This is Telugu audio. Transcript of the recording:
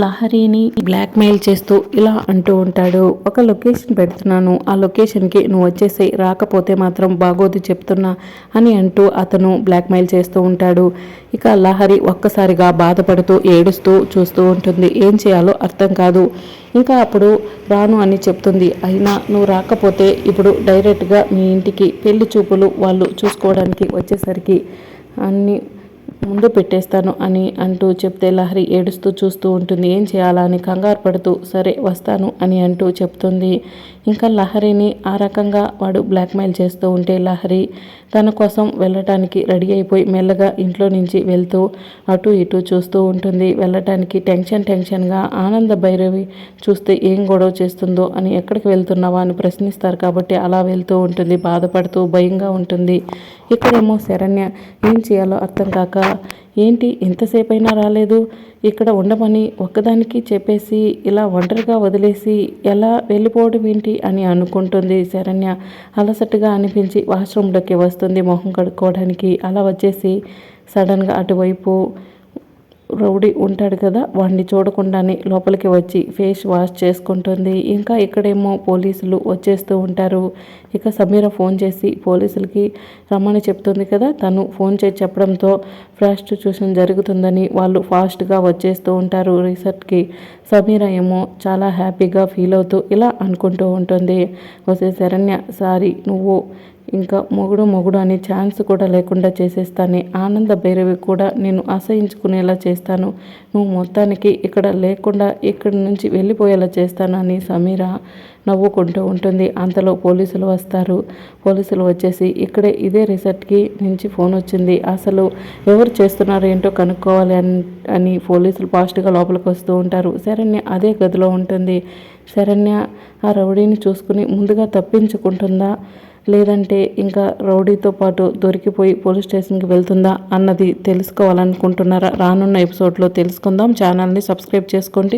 లహరిని బ్లాక్మెయిల్ చేస్తూ ఇలా అంటూ ఉంటాడు. ఒక లొకేషన్ పెడుతున్నాను. ఆ లొకేషన్కి నువ్వు వచ్చేసి రాకపోతే మాత్రం బాగోదు చెప్తున్నా అని అంటూ అతను బ్లాక్మెయిల్ చేస్తూ ఉంటాడు. ఇక లహరి ఒక్కసారిగా బాధపడుతూ ఏడుస్తూ చూస్తూ ఉంటుంది. ఏం చేయాలో అర్థం కాదు. ఇంకా అప్పుడు రాను అని చెప్తుంది. అయినా నువ్వు రాకపోతే ఇప్పుడు డైరెక్ట్గా మీ ఇంటికి పెళ్ళి చూపులు వాళ్ళు చూసుకోవడానికి వచ్చేసరికి అన్ని ముందు పెట్టేస్తాను అని అంటూ చెప్తే లహరి ఏడుస్తూ చూస్తూ ఉంటుంది. ఏం చేయాలా అని కంగారు పడుతూ సరే వస్తాను అని అంటూ చెప్తుంది. ఇంకా లహరిని ఆ రకంగా వాడు బ్లాక్మెయిల్ చేస్తూ ఉంటే లహరి తన కోసం వెళ్ళటానికి రెడీ అయిపోయి మెల్లగా ఇంట్లో నుంచి వెళ్తూ అటు ఇటు చూస్తూ ఉంటుంది. వెళ్ళటానికి టెన్షన్ టెన్షన్గా ఆనంద భైరవి చూస్తే ఏం గొడవ చేస్తుందో అని ఎక్కడికి వెళ్తున్నావా అని ప్రశ్నిస్తారు కాబట్టి అలా వెళ్తూ ఉంటుంది. బాధపడుతూ భయంగా ఉంటుంది. ఇక్కడేమో శరణ్య ఏం చేయాలో అర్థం కాక ఏంటి ఇంతసేపైనా రాలేదు? ఇక్కడ ఉండమని ఒక్కదానికి చెప్పేసి ఇలా ఒంటరిగా వదిలేసి ఎలా వెళ్ళిపోవడం ఏంటి అని అనుకుంటుంది శరణ్య. అలసటగా అనిపించి వాష్రూమ్లోకి వస్తుంది మొహం కడుక్కోవడానికి. అలా వచ్చేసి సడన్గా అటువైపు రౌడీ ఉంటాడు కదా వాడిని చూడకుండానే లోపలికి వచ్చి ఫేస్ వాష్ చేసుకుంటుంది. ఇంకా ఇక్కడేమో పోలీసులు వచ్చేస్తూ ఉంటారు. ఇక సమీర ఫోన్ చేసి పోలీసులకి రమ్మని చెప్తుంది కదా తను ఫోన్ చేసి చెప్పడంతో ప్రాస్టిట్యూషన్ జరుగుతుందని వాళ్ళు ఫాస్ట్గా వచ్చేస్తూ ఉంటారు. రీసెర్ట్కి సమీర ఏమో చాలా హ్యాపీగా ఫీల్ అవుతూ ఇలా అనుకుంటూ ఉంటుంది. వసే శరణ్య సారీ నువ్వు ఇంకా మొగుడు మొగుడు అనే ఛాన్స్ కూడా లేకుండా చేసేస్తాను. ఆనంద భైరవి కూడా నేను అసహించుకునేలా చేస్తాను. నువ్వు మొత్తానికి ఇక్కడ లేకుండా ఇక్కడి నుంచి వెళ్ళిపోయేలా చేస్తాను అని సమీర నవ్వుకుంటూ ఉంటుంది. అంతలో పోలీసులు వస్తారు. పోలీసులు వచ్చేసి ఇక్కడే ఇదే రిసార్ట్కి నుంచి ఫోన్ వచ్చింది. అసలు ఎవరు చేస్తున్నారు ఏంటో కనుక్కోవాలి అని అని పోలీసులు ఫాస్ట్గా లోపలికి వస్తూ ఉంటారు. శరణ్య అదే గదిలో ఉంటుంది. శరణ్య ఆ రౌడీని చూసుకుని ముందుగా తప్పించుకుంటుందా? లేదంటే ఇంకా రౌడీతో పాటు దొరికిపోయి పోలీస్ స్టేషన్కి వెళ్తుందా అన్నది తెలుసుకోవాలనుకుంటున్నారా? రానున్న ఎపిసోడ్లో తెలుసుకుందాం. ఛానల్ని సబ్స్క్రైబ్ చేసుకోండి.